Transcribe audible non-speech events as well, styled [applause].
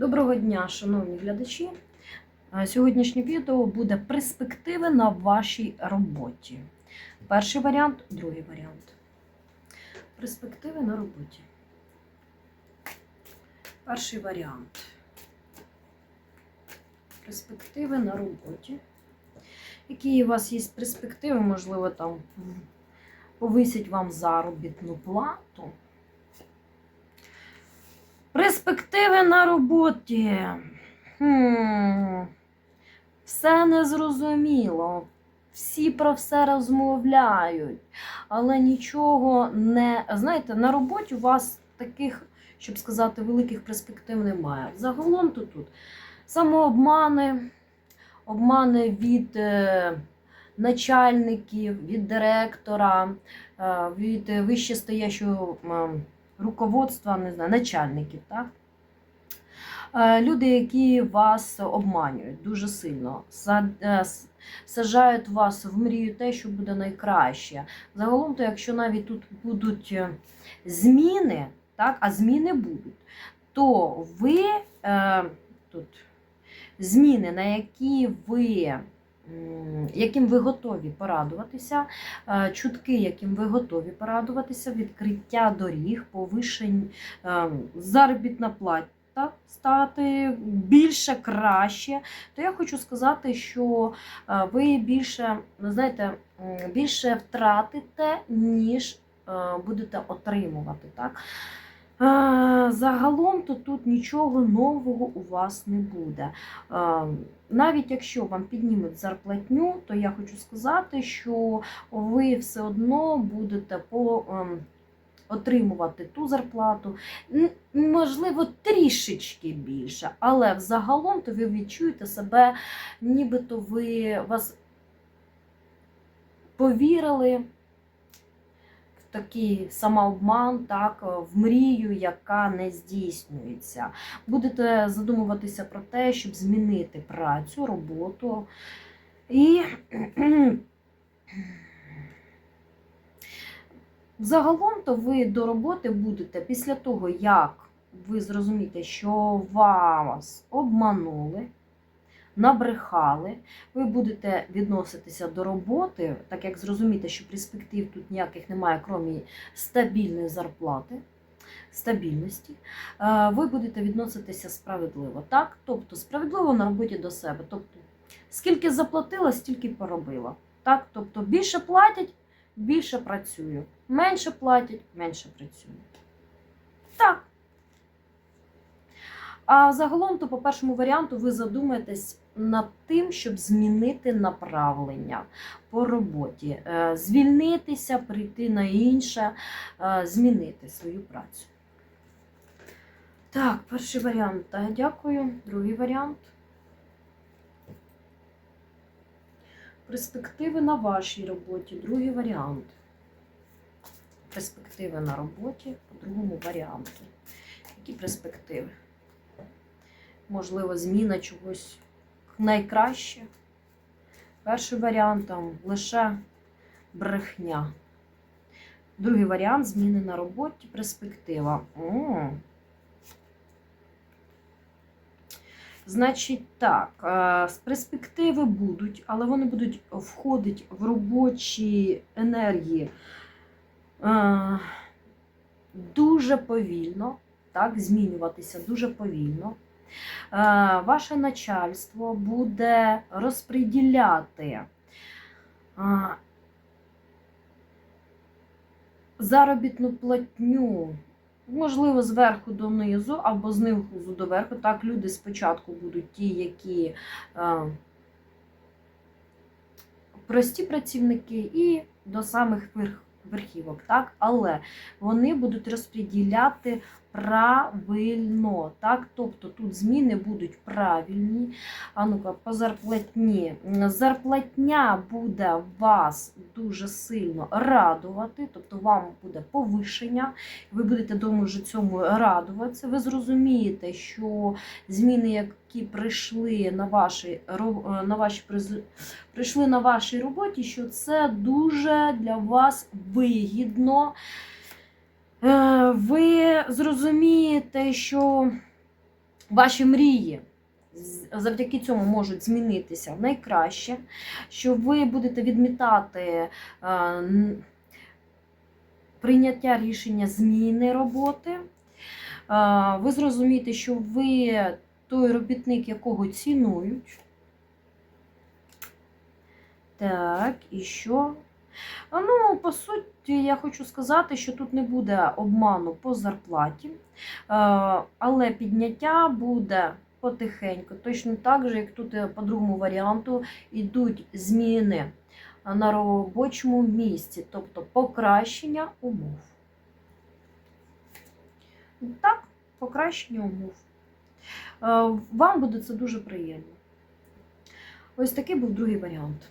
Доброго дня, шановні глядачі. Е, Сьогоднішнє відео буде перспективи на вашій роботі. Перший варіант, другий варіант. Перспективи на роботі. Перший варіант. Перспективи на роботі. Які у вас є перспективи, можливо, там повисять вам заробітну плату. Перспективи на роботі. Хм. Все незрозуміло. Всі про все розмовляють, але нічого не. Знаєте, на роботі у вас таких, щоб сказати, великих перспектив немає. Загалом то тут самообмани, обмани від е, начальників, від директора, е, від вищестоящого. Руководства, не знаю, начальників, так? Е, Люди, які вас обманюють дуже сильно, е, саджають вас в мрію те, що буде найкраще. Загалом, то якщо навіть тут будуть е, зміни, так, а зміни будуть, то ви тут зміни, на які ви. Яким ви готові порадуватися, е, чутки, яким ви готові порадуватися, відкриття доріг, повишень, е, заробітна плата стати більше, краще, то я хочу сказати, що е, ви більше, ну, знаєте, більше втратите, ніж будете отримувати. Так? Загалом то тут нічого нового у вас не буде. Навіть якщо вам піднімуть зарплатню, то я хочу сказати, що ви все одно будете по, ем, отримувати ту зарплату, можливо, трішечки більше, але взагалом то ви відчуєте себе, нібито ви вас повірили такий самообман, так, в мрію, яка не здійснюється. Будете задумуватися про те, щоб змінити працю, роботу. І [clears throat] загалом то ви до роботи будете після того, як ви зрозумієте, що вас обманули, набрехали, ви будете відноситися до роботи, так як зрозумієте, що перспектив тут ніяких немає, крім стабільної зарплати. Стабільності, Е, ви будете відноситися справедливо. Так? Тобто справедливо на роботі до себе. Тобто, скільки заплатила, стільки поробила. Так? Тобто більше платять, більше працюю. Менше платять, менше працюю. Так. А загалом, то по першому варіанту ви задумаєтесь над тим, щоб змінити направлення по роботі, Е, звільнитися, прийти на інше, е, змінити свою працю. Так, перший варіант. Дякую. Другий варіант. Перспективи на вашій роботі. Другий варіант. Перспективи на роботі по другому варіанту. Які перспективи? Можливо, зміна чогось найкраще. Перший варіант там лише брехня. Другий варіант зміни на роботі, перспектива. О. Значить, так, е, з перспективи будуть, але вони будуть входити в робочі енергії е, дуже повільно, так, змінюватися дуже повільно. Е, Ваше начальство буде розподіляти е, заробітну платню Можливо, зверху донизу або знизу до верху. Так, люди спочатку будуть ті, які е, прості працівники, і до самих верх, верхівок. Так? Але вони будуть розподіляти правильно. Так? Тобто тут зміни будуть правильні. А ну-ка, по зарплатні. Зарплатня буде вас дуже сильно радувати, тобто вам буде повишення ви будете тому ж цьому радуватися. Ви зрозумієте, що зміни, які прийшли на е, на приз- прийшли на вашій роботі, що це дуже для вас вигідно. Е, Зрозумієте, що ваші мрії завдяки цьому можуть змінитися найкраще, що ви будете відмітати е, прийняття рішення зміни роботи. Е, Ви зрозумієте, що ви той робітник, якого цінують. Так, і що? Ну, по суті, я хочу сказати, що тут не буде обману по зарплаті, але підняття буде потихеньку. Точно так же, як тут е, по другому варіанту йдуть зміни на робочому місці, тобто покращення умов. Так, покращення умов. Вам буде це дуже приємно. Ось такий був другий варіант.